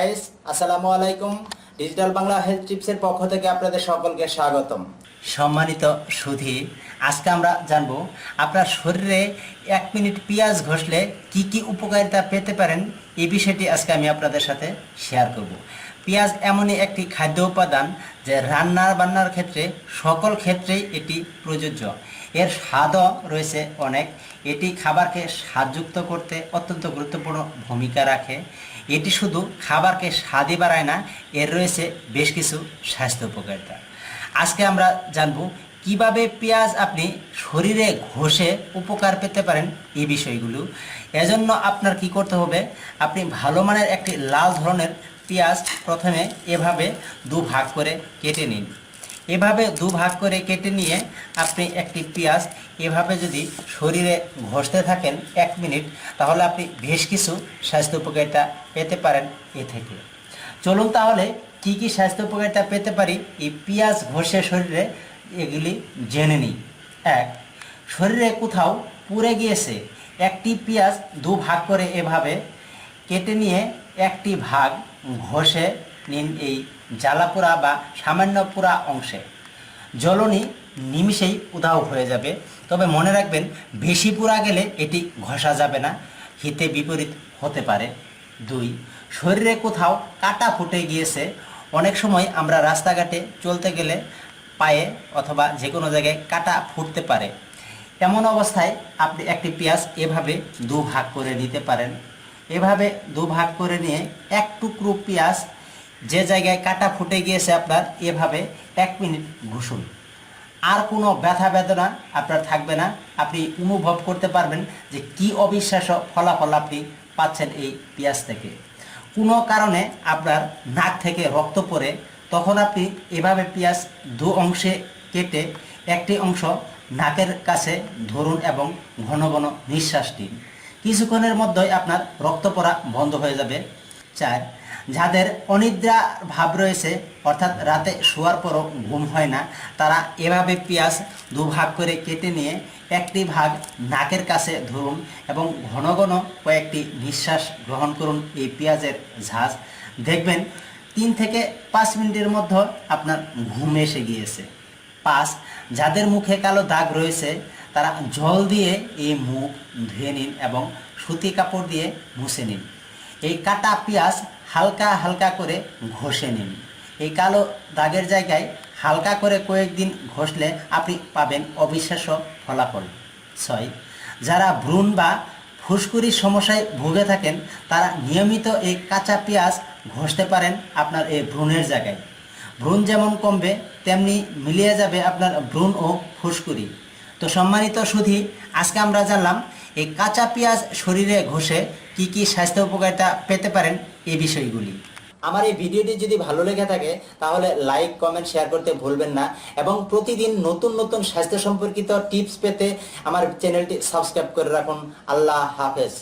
Guys আসসালামু আলাইকুম। Digital Bangla health টিপসের পক্ষ থেকে আপনাদের সকলকে স্বাগতম। সম্মানিত সুধী, আজকে আমরা জানব আপনার শরীরে এক মিনিট পেঁয়াজ ঘষলে কি কি উপকারিতা পেতে পারেন? এই বিষয়টি আজকে আমি আপনাদের সাথে শেয়ার করব। পেঁয়াজ এমনই একটি খাদ্য উপাদান যে রান্নার বান্নার ক্ষেত্রে সকল ক্ষেত্রেই এটি প্রযোজ্য। এর স্বাদও রয়েছে অনেক। এটি খাবারকে স্বাদযুক্ত করতে অত্যন্ত গুরুত্বপূর্ণ ভূমিকা রাখে। এটি শুধু খাবারকে স্বাদই বাড়ায় না, এর রয়েছে বেশ কিছু স্বাস্থ্য উপকারিতা। আজকে আমরা জানব কীভাবে পেঁয়াজ আপনি শরীরে ঘষে উপকার পেতে পারেন এই বিষয়গুলো। এজন্য আপনার কি করতে হবে, আপনি ভালো মানের একটি লাল ধরনের পেঁয়াজ প্রথমে এভাবে দু ভাগ করে কেটে নিন। এভাবে দু ভাগ করে কেটে নিয়ে আপনি একটি পেঁয়াজ এভাবে যদি শরীরে ঘষতে থাকেন এক মিনিট, তাহলে আপনি বেশ কিছু স্বাস্থ্য উপকারিতা পেতে পারেন এ থেকে। চলুন তাহলে কি কি স্বাস্থ্য উপকারিতা পেতে পারি এই পেঁয়াজ ঘষে শরীরে, এগুলি জেনে নিই। এক, শরীরে কোথাও পুড়ে গিয়েছে, একটি পেঁয়াজ দু ভাগ করে এভাবে কেটে নিয়ে একটি ভাগ ঘষে নিন এই জ্বালাপোড়া বা সামান্য পোড়া অংশে। জ্বলনি নিমিষেই উধাও হয়ে যাবে। তবে মনে রাখবেন, বেশি পোড়া গেলে এটি ঘষা যাবে না, হিতে বিপরীত হতে পারে। দুই, শরীরে কোথাও কাটা ফুটে গিয়েছে, অনেক সময় আমরা রাস্তাঘাটে চলতে গেলে পায়ে অথবা যে কোনো জায়গায় কাটা ফুটতে পারে। এমন অবস্থায় আপনি একটি পেঁয়াজ এভাবে দু ভাগ করে নিতে পারেন। এভাবে দু ভাগ করে নিয়ে এক টুকরো পেঁয়াজ যে জায়গায় কাটা ফুটে গিয়েছে আপনার, এভাবে এক মিনিট ঘুষুন। আর কোনো ব্যথা বেদনা আপনার থাকবে না। আপনি অনুভব করতে পারবেন যে কি অবিশ্বাস্য ফলাফল আপনি পাচ্ছেন এই পেঁয়াজ থেকে। কোনো কারণে আপনার নাক থেকে রক্ত পড়ে, তখন আপনি এভাবে পেঁয়াজ দু অংশে কেটে একটি অংশ নাকের কাছে ধরুন এবং ঘন ঘন নিঃশ্বাস দিন। কিছুক্ষণের মধ্যেই আপনার রক্ত পড়া বন্ধ হয়ে যাবে। চার, যাদের অনিদ্রা ভাব রয়েছে, অর্থাৎ রাতে শোয়ার পরও ঘুম হয় না, তারা এভাবে পেঁয়াজ দুভাগ করে কেটে নিয়ে একটি ভাগ নাকের কাছে ধরুন এবং ঘন ঘন কয়েকটি নিঃশ্বাস গ্রহণ করুন এই পেঁয়াজের ঝাঁজ। দেখবেন তিন থেকে পাঁচ মিনিটের মধ্যে আপনার ঘুম এসে গিয়েছে। পাঁচ, যাদের মুখে কালো দাগ রয়েছে, তারা জল দিয়ে এই মুখ ধুয়ে নিন এবং সুতি কাপড় দিয়ে মুছে নিন। এই কাটা পেঁয়াজ হালকা হালকা করে ঘষে নিন। এই কালো দাগের জায়গায় হালকা করে কয়েকদিন ঘষলে আপনি পাবেন অবিশ্বাস্য ফলাফল। ছয়, যারা ভ্রূণ বা ফুসকুরির সমস্যায় ভুগে থাকেন, তারা নিয়মিত এই কাঁচা পেঁয়াজ ঘষতে পারেন আপনার এই ভ্রূণের জায়গায়। ভ্রূণ যেমন কমবে, তেমনি মিলিয়ে যাবে আপনার ভ্রূণ ও ফুসকুরি তো সম্মানিত সুধি, আজকে আমরা জানলাম এই কাঁচা পেঁয়াজ শরীরে ঘষে কি কি স্বাস্থ্য উপকারিতা পেতে পারেন এই বিষয়গুলি। আমার এই ভিডিওটি যদি ভালো লেগে থাকে, তাহলে লাইক, কমেন্ট, শেয়ার করতে ভুলবেন না এবং প্রতিদিন নতুন নতুন স্বাস্থ্য সম্পর্কিত টিপস পেতে আমার চ্যানেলটি সাবস্ক্রাইব করে রাখুন। আল্লাহ হাফেজ।